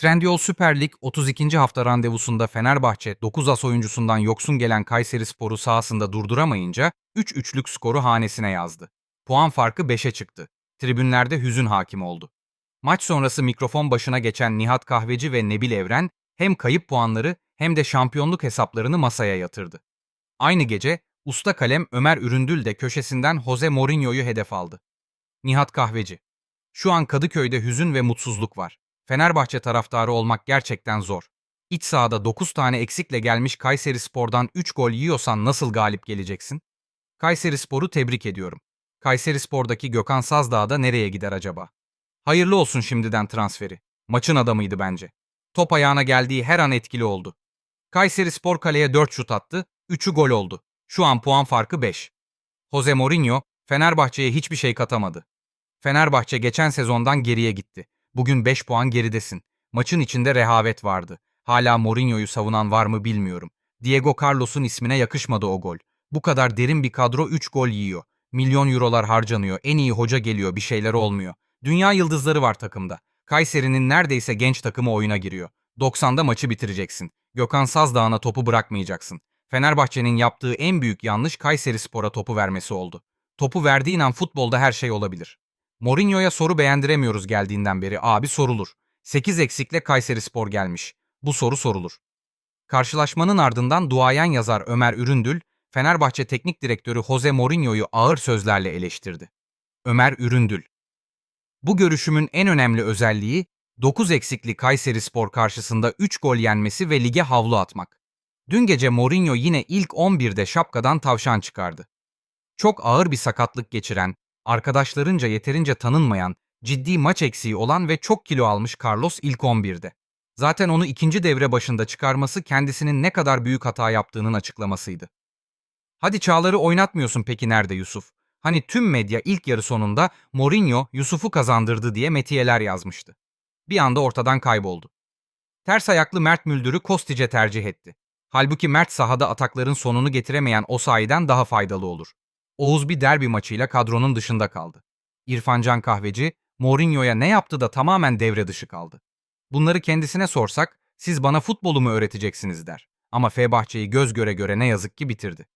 Trendyol Süper Lig 32. hafta randevusunda Fenerbahçe 9 as oyuncusundan yoksun gelen Kayseri Sporu sahasında durduramayınca 3-3'lük skoru hanesine yazdı. Puan farkı 5'e çıktı. Tribünlerde hüzün hakim oldu. Maç sonrası mikrofon başına geçen Nihat Kahveci ve Nebil Evren hem kayıp puanları hem de şampiyonluk hesaplarını masaya yatırdı. Aynı gece usta kalem Ömer Üründül de köşesinden Jose Mourinho'yu hedef aldı. Nihat Kahveci Şu an Kadıköy'de hüzün ve mutsuzluk var. Fenerbahçe taraftarı olmak gerçekten zor. İç sahada 9 tane eksikle gelmiş Kayseri Spor'dan 3 gol yiyorsan nasıl galip geleceksin? Kayseri Spor'u tebrik ediyorum. Kayseri Spor'daki Gökhan Sazdağ da nereye gider acaba? Hayırlı olsun şimdiden transferi. Maçın adamıydı bence. Top ayağına geldiği her an etkili oldu. Kayseri Spor kaleye 4 şut attı, 3'ü gol oldu. Şu an puan farkı 5. Jose Mourinho, Fenerbahçe'ye hiçbir şey katamadı. Fenerbahçe geçen sezondan geriye gitti. Bugün 5 puan geridesin. Maçın içinde rehavet vardı. Hala Mourinho'yu savunan var mı bilmiyorum. Diego Carlos'un ismine yakışmadı o gol. Bu kadar derin bir kadro 3 gol yiyor. Milyon eurolar harcanıyor. En iyi hoca geliyor. Bir şeyler olmuyor. Dünya yıldızları var takımda. Kayseri'nin neredeyse genç takımı oyuna giriyor. 90'da maçı bitireceksin. Gökhan Sazdağ'ına topu bırakmayacaksın. Fenerbahçe'nin yaptığı en büyük yanlış Kayseri Spor'a topu vermesi oldu. Topu verdiğin an futbolda her şey olabilir. Mourinho'ya soru beğendiremiyoruz geldiğinden beri abi sorulur. 8 eksikle Kayseri Spor gelmiş. Bu soru sorulur. Karşılaşmanın ardından duayen yazar Ömer Üründül, Fenerbahçe Teknik Direktörü Jose Mourinho'yu ağır sözlerle eleştirdi. Ömer Üründül Bu görüşümün en önemli özelliği 9 eksikli Kayseri Spor karşısında 3 gol yenmesi ve lige havlu atmak. Dün gece Mourinho yine ilk 11'de şapkadan tavşan çıkardı. Çok ağır bir sakatlık geçiren, arkadaşlarınca yeterince tanınmayan, ciddi maç eksiği olan ve çok kilo almış Carlos ilk 11'de. Zaten onu ikinci devre başında çıkarması kendisinin ne kadar büyük hata yaptığının açıklamasıydı. Hadi Çağlar'ı oynatmıyorsun peki nerede Yusuf? Hani tüm medya ilk yarı sonunda Mourinho Yusuf'u kazandırdı diye metiyeler yazmıştı. Bir anda ortadan kayboldu. Ters ayaklı Mert Müldür'ü Kostic'e tercih etti. Halbuki Mert sahada atakların sonunu getiremeyen o sayeden daha faydalı olur. Oğuz bir derbi maçıyla kadronun dışında kaldı. İrfancan Kahveci, Mourinho'ya ne yaptı da tamamen devre dışı kaldı. Bunları kendisine sorsak, siz bana futbolu mu öğreteceksiniz der. Ama Fenerbahçe'yi göz göre göre ne yazık ki bitirdi.